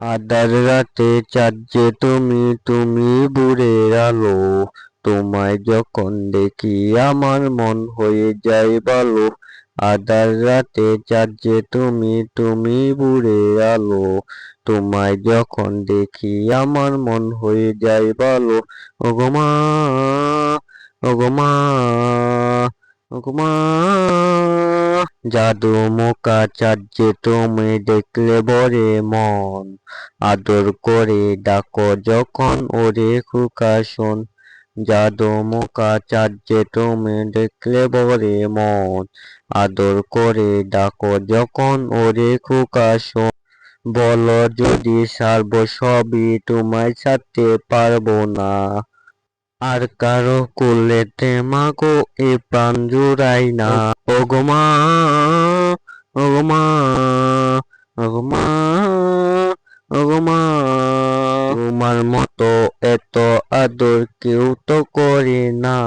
আধার রাতে চাঁদ তুমি তুমি বুড়ের আলো। তোমায় যখন দেখি আমার মন হয়ে যায় ভালো। আধার রাতে চাঁদ তুমি তুমি বুড়ের আলো। তোমায় যখন দেখি আমার মন হয়ে যায় ভালো। ওগো মা, ওগো চাঁদ তুমি দেখলে বরে মন। আদর করে ডাকো যখন ওরে খুকা শোন চাঁদ তুমি দেখলে বরে মন। আদর করে ডাকো যখন ওরে খুকা শোন বলো যদি সারব সবই তোমায় ছাড়তে পারব না। আর কারও কুলেতে মাগো এ প্রাণ জুড়াই না। ওগো মা ওগো মা ওগো মা ওগো মা। তোমার মতো এত আদর কেউ তো করে না।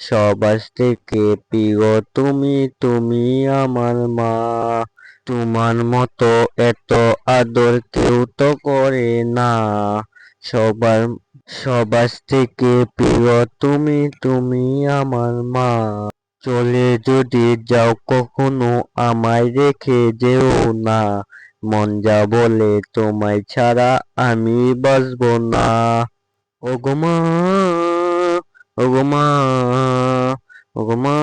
সবার থেকে প্রিয় তুমি তুমি আমার মা। তোমার মতো এত আদর কেউ তো করে না। সবার সবার থেকে প্রিয় তুমি তুমি আমার মা। চলে যদি যাও কখনো আমায় রেখে যেও না। মন যা বলে তোমায় ছাড়া আমি বাঁচবো না। ওগো মা ওগো মা ওগো মা।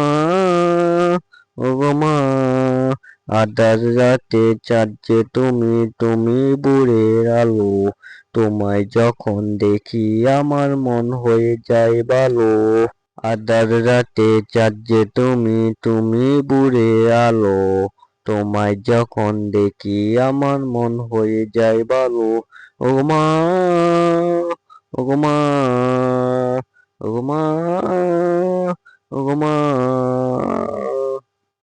আধার রাতে যে তুমি তুমি বুড়ের আলো। তোমায় যখন দেখি আমার মন হয়ে যায় ভালো আধার রাতে যে তুমি তুমি বুড়ে আলো। তোমায় যখন দেখি আমার মন হয়ে যায় ভালো ও মা ও মা ও মা ও মা।